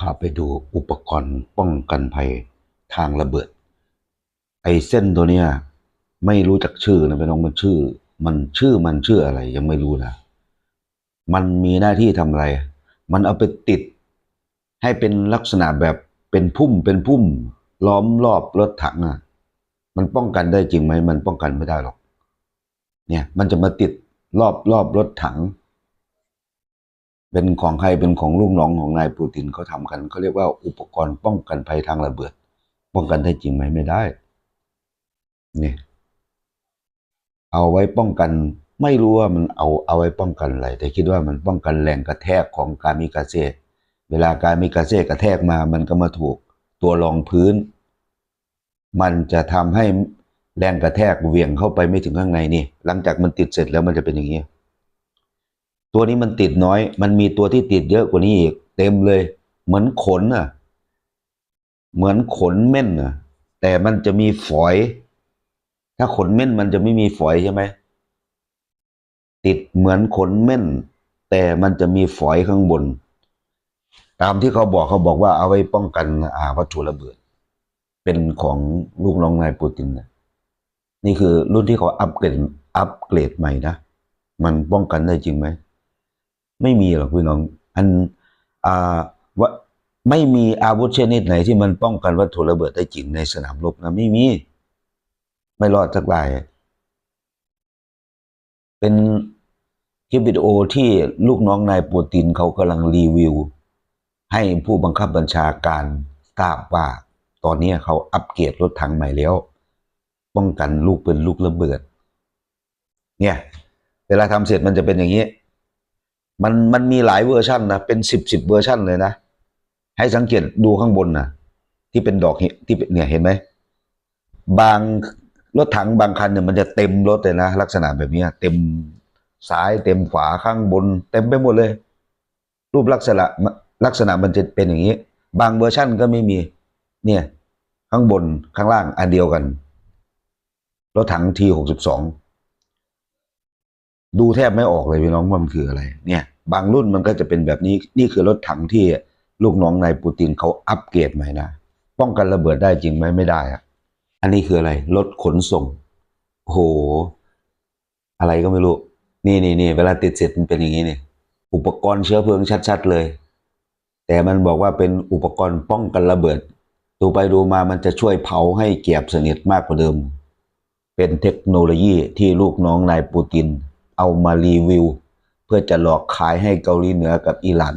พาไปดูอุปกรณ์ป้องกันภัยทางระเบิด ไอ้เส้นตัวเนี้ยไม่รู้จักชื่อนะพี่น้องมันชื่อ มันชื่อมันชื่ออะไร ยังไม่รู้นะมันมีหน้าที่ทำอะไร มันเอาไปติด ให้เป็นลักษณะแบบเป็นพุ่มเป็นพุ่ม ล้อมรอบรถถังอะ มันป้องกันได้จริงไหมมันป้องกันไม่ได้หรอก เนี่ย มันจะมาติดรอบรอบรถถัง เป็นของใครเป็นของลูกน้องของนายปูตินเขาทำกันเขาเรียกว่าอุปกรณ์ป้องกันภัยทางระเบิด ป้องกันได้จริงไหมไม่ได้เนี่ยเอาไว้ป้องกันไม่รู้ว่ามันเอาเอาไว้ป้องกันอะไรแต่คิดว่ามันป้องกันแรงกระแทกของการมิกาเซ่เวลาการมิกาเซ่กระแทกมามันก็มาถูกตัวรองพื้น มันจะทำให้แรงกระแทกเหวี่ยงเข้าไปไม่ถึงข้างในนี่ หลังจากมันติดเสร็จแล้วมันจะเป็นอย่างนี้ ตัวนี้มันติดน้อย มันมีตัวที่ติดเยอะกว่านี้อีก เต็มเลย เหมือนขนอะ เหมือนขนเม่นอะ แต่มันจะมีฝอย ถ้าขนเม่นมันจะไม่มีฝอยใช่ไหม ติดเหมือนขนเม่น แต่มันจะมีฝอยข้างบน ตามที่เขาบอกเขาบอกว่าเอาไว้ป้องกันอาวัตถุระเบิด เป็นของลูกน้องนายปูตินนะนี่คือรุ่นที่เขาอัปเกรดอัปเกรดใหม่นะ มันป้องกันได้จริงไหม ไม่มีหรอกพี่น้องอันอ่าวะไม่มีอาวุธชนิดไหนที่มันป้องกันวัตถุระเบิดได้จริงในสนามรบนะไม่มี ไม่รอดสักราย เป็นคลิปวิดีโอที่ลูกน้องนายปูตินเขากำลังรีวิว ให้ผู้บังคับบัญชาการทราบว่า ตอนนี้เขาอัปเกรดรถถังใหม่แล้ว ป้องกันลูกเป็นลูกระเบิด เนี่ย เวลาทำเสร็จมันจะเป็นอย่างนี้ มันมันมีหลายเวอร์ชันนะเป็นสิบสิบเวอร์ชันเลยนะให้สังเกตดูข้างบนนะที่เป็นดอกเห็ที่เป็นเนี่ยเห็นไหมบางรถถังบางคันเนี่ยมันจะเต็มรถเลยนะลักษณะแบบนี้เต็มซ้ายเต็มขวาข้างบน เต็มไปหมดเลย รูปลักษณะลักษณะมันจะเป็นอย่างนี้ บางเวอร์ชั่นก็ไม่มี เนี่ย ข้างบนข้างล่างอันเดียวกันรถถังทีหกสิบสอง ดูแทบไม่ออกเลยพี่น้องว่ามันคืออะไร เนี่ย บางรุ่นมันก็จะเป็นแบบนี้นี่คือรถถังที่ลูกน้องนายปูตินเขาอัปเกรดใหม่นะป้องกันระเบิดได้จริงไหมไม่ได้อะอันนี้คืออะไรรถขนส่งโห อะไรก็ไม่รู้ นี่นี่นี่เวลาติดเสร็จมันเป็นอย่างนี้นี่อุปกรณ์เชื้อเพลิงชัด ๆ เลย แต่มันบอกว่าเป็นอุปกรณ์ป้องกันระเบิด ดูไปดูมามันจะช่วยเผาให้เกียบสนิทมากกว่าเดิม เป็นเทคโนโลยีที่ลูกน้องนายปูติน เอามารีวิว เพื่อจะหลอกขายให้เกาหลีเหนือกับอิหร่าน